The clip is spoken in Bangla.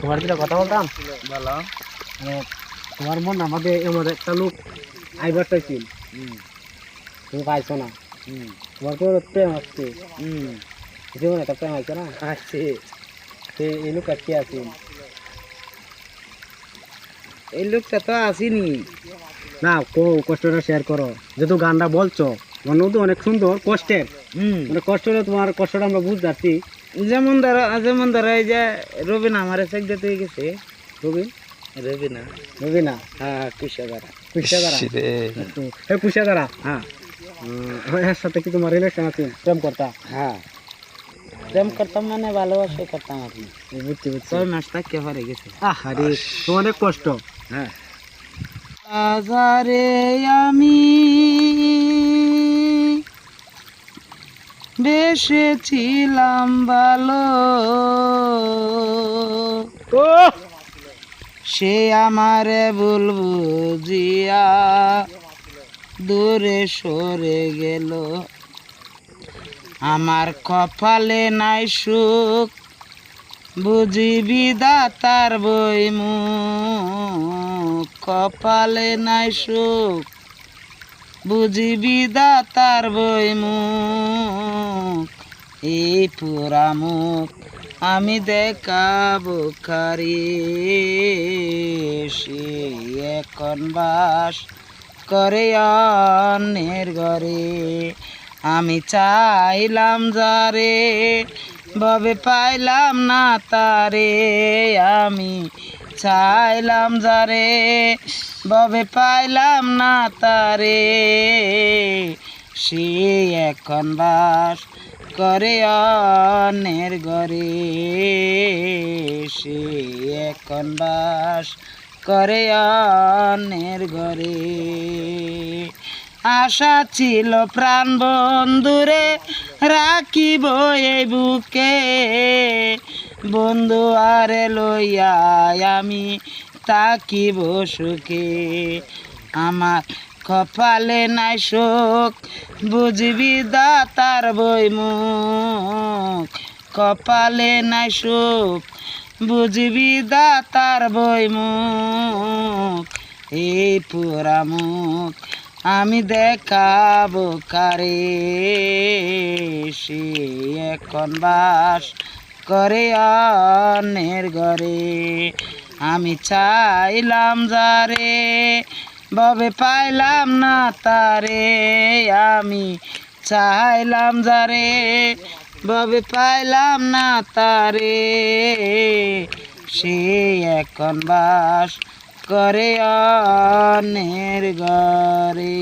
তোমার যেটা কথা বলতাম? বলো। মানে তোমার মন আমাদের একটা লোক আইবার চাইছিল। তুমি পাইছো না। তোমার তো প্রেম আসছে জীবনে একটা প্রেম আছে না? আছে। সে এই লোক কে আছে। এই লোকটা তো আসেনি। না কো কষ্টটা শেয়ার করো। যেহেতু গানটা বলছো মনে তো অনেক সুন্দর কষ্টের। মানে কষ্টটা তোমার কষ্টটা আমরা বুঝতে পারছি। যেমন ধরো যেমন ধরো এই যে রবিন আমার এক দিতে গেছে। রবি? রবিনা। রবি না হ্যাঁ কুশাগারা কুশিয়া দ্বারা হে কুশিয়া হ্যাঁ। এর সাথে কি তোমার রিলেশন আছে? প্রেম করতা? হ্যাঁ। প্রেম করতাম মানে ভালোবাসা করতাম আপনি বুঝছি বুঝছি ছয় মাস থাকতে পারে গেছে। আরে তো অনেক কষ্ট। হ্যাঁ। বাজারে আমি বেসেছিলাম ভালো। ও সে আমারে ভুল বুঝিয়া দূরে সরে গেল। আমার কপালে নাই সুখ বুঝি বিধাতার বই মুখ। কপালে নাই সুখ বুঝি দাতার বই মুখ এই পুরা মুখ আমি দেখাবো কারি সে এখন বাস করে অন্যের ঘরে। আমি চাইলাম যারে ভবে পাইলাম না তারে। আমি চাইলাম যারে ভবে পাইলাম না তারে। সে এখন বাস করে অন্যের ঘরে। সে এখন বাস করে অন্যের ঘরে। আশা ছিল প্রাণ বন্ধুরে রাখিব এই বুকে। বন্ধু আরে লইয়া আমি তাকিব সুখে। আমার কপালে নাই শোক বুঝবি দাতার বই মুখ। কপালে নাই শোক বুঝবি দাতার বই মুখ। এই পুরা মুখ আমি দেখাবো কারে? সে এখন বাস করে অন্যের ঘরে। আমি চাইলাম যারে, ববে পাইলাম না তারে। আমি চাইলাম যারে, ববে পাইলাম না তারে। সে এখন বাস করে অন্যের ঘরে।